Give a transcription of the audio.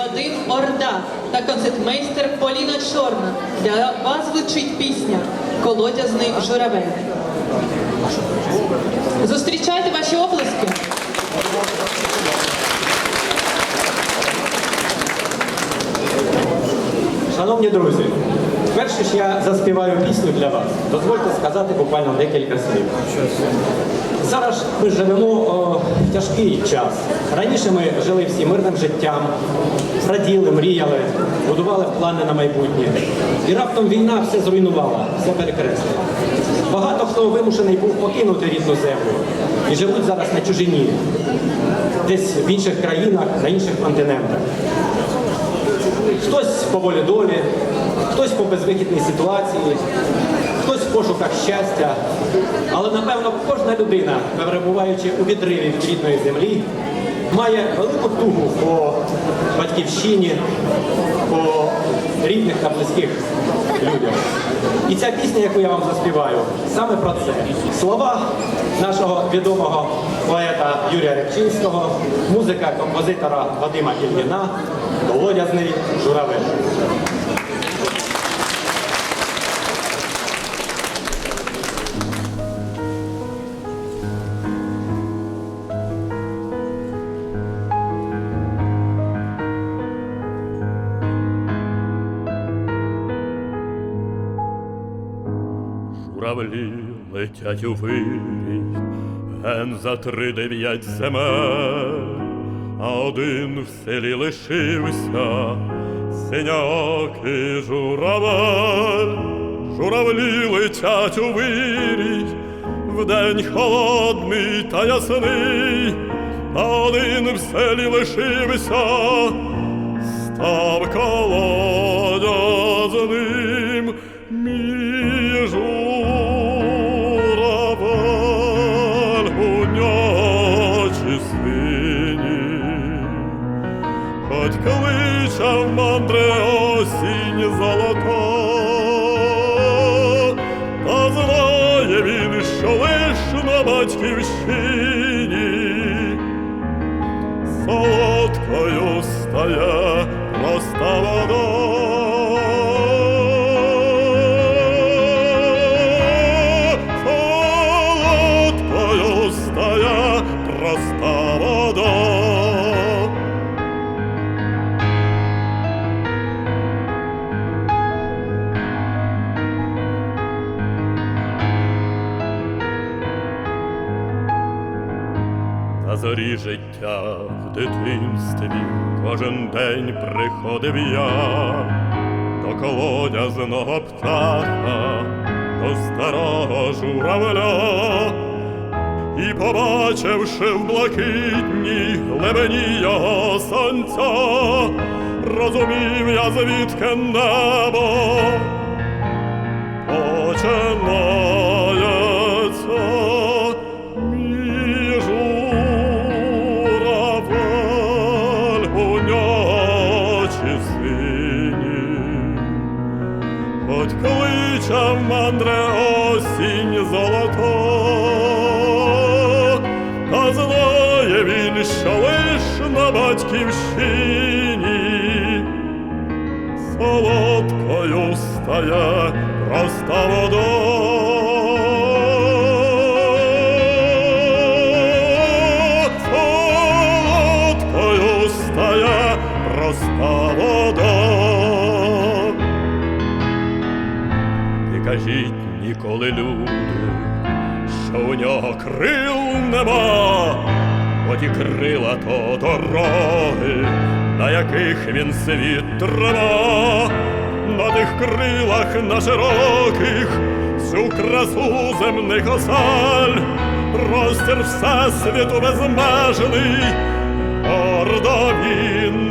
Вадим Орда та концертмейстер Поліна Чорна. Для вас звучить пісня Колодязний журавель. Зустрічайте ваші оплески. Шановні друзі, перш ніж я заспіваю пісню для вас, дозвольте сказати буквально декілька слів. Зараз ми живемо о, в тяжкий час. Раніше ми жили всі мирним життям, раділи, мріяли, будували плани на майбутнє. І раптом війна все зруйнувала, все перекреслила. Багато хто вимушений був покинути рідну землю і живуть зараз на чужині, десь в інших країнах, на інших континентах. Хтось по волі долі, хтось по безвихідній ситуації, хтось в пошуках щастя. Але напевно кожна людина, перебуваючи у відриві від рідної землі, має велику тугу по батьківщині, по рідних та близьких людях. І ця пісня, яку я вам заспіваю, саме про це. Слова нашого відомого поета Юрія Рябчинського, музика композитора Вадима Ільїна, Колодязний журавель. Журавлі летять у вирій, ген за три дев'ять земель, а один в селі лишився, синякий журавель. Журавлі летять у вирій, вдень холодний та ясний, а один в селі лишився, став колодязним кличе в мандре осінь золота, та знає він, що лиш на батьківщині солодкою стає проста вода. На зорі життя в дитинстві. Кожен день приходив я до колодязного птаха, до старого журавля, і побачивши в блакитній глибині його сонця, розумів я звідки небо починається що лиш на батьківщині. Солодкою стає проста. Не кажіть ніколи люди, що у нього крил нема, ті крила то дороги, на яких він світ трава, на тих крилах на широких всю красу земних осель, простір всесвіту безмежний, гордо він